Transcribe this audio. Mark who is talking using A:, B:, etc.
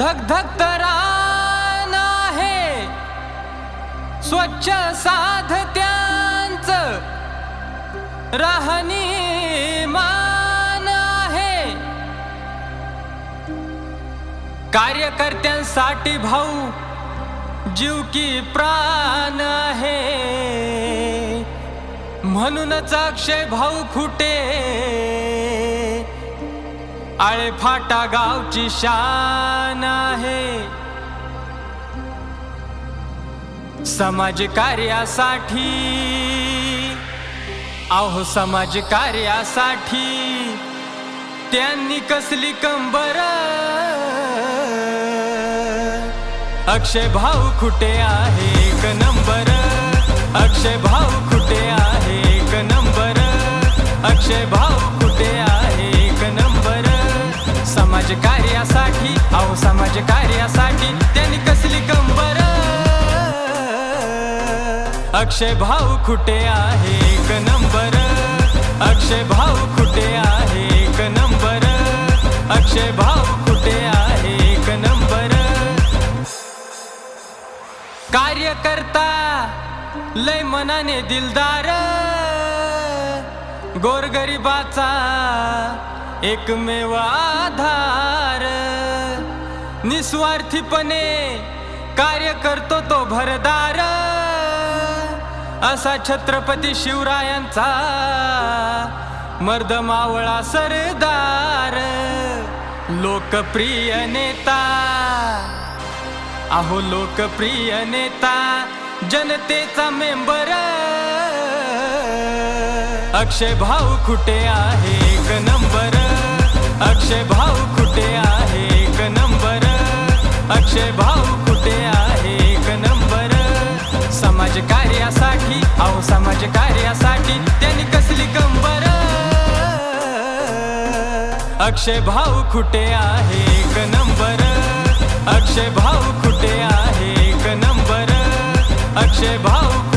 A: धक धक तरान आहे. स्वच्छ साधत्यांच राहणी मान आहे. कार्यकर्त्यांसाठी भाऊ जीव की प्राण आहे. म्हणूनच अक्षय भाऊ खुटे आळे फाटा गावची शान आहे. समाज कार्यासाठी अहो समाज कार्यासाठी त्यांनी कसली कंबर. अक्षय भाऊ कुठे आहे? एक नंबर. अक्षय भाऊ कुठे आहे? एक नंबर. अक्षय भाऊ समाज कार्यासाठी अहो समाज कार्यासाठी त्यांनी कसली कंबर? अक्षय भाऊ खुटे आहे? एक नंबर. अक्षय भाऊ खुटे आहे? एक नंबर. अक्षय भाऊ खुटे आहे? एक नंबर. कार्यकर्ता लय मनाने दिलदार. गोरगरिबाचा एकमेव आधार. निस्वार्थीपणे कार्य करतो तो भरदार. असा छत्रपती शिवरायांचा मर्द मावळा सरदार. लोकप्रिय नेता. अहो लोकप्रिय नेता जनतेचा मेंबर. अक्षय भाऊ कुठे आहे? एक नंबर. अक्षय भाऊ कुठे आहे? एक नंबर. अक्षय भाऊ कुठे आहे? एक नंबर. समाज कार्यासाठी अहो समाज कार्यासाठी त्यांनी कसली कंबर? अक्षय भाऊ कुठे आहे? एक नंबर. अक्षय भाऊ कुठे आहे? एक नंबर. अक्षय भाऊ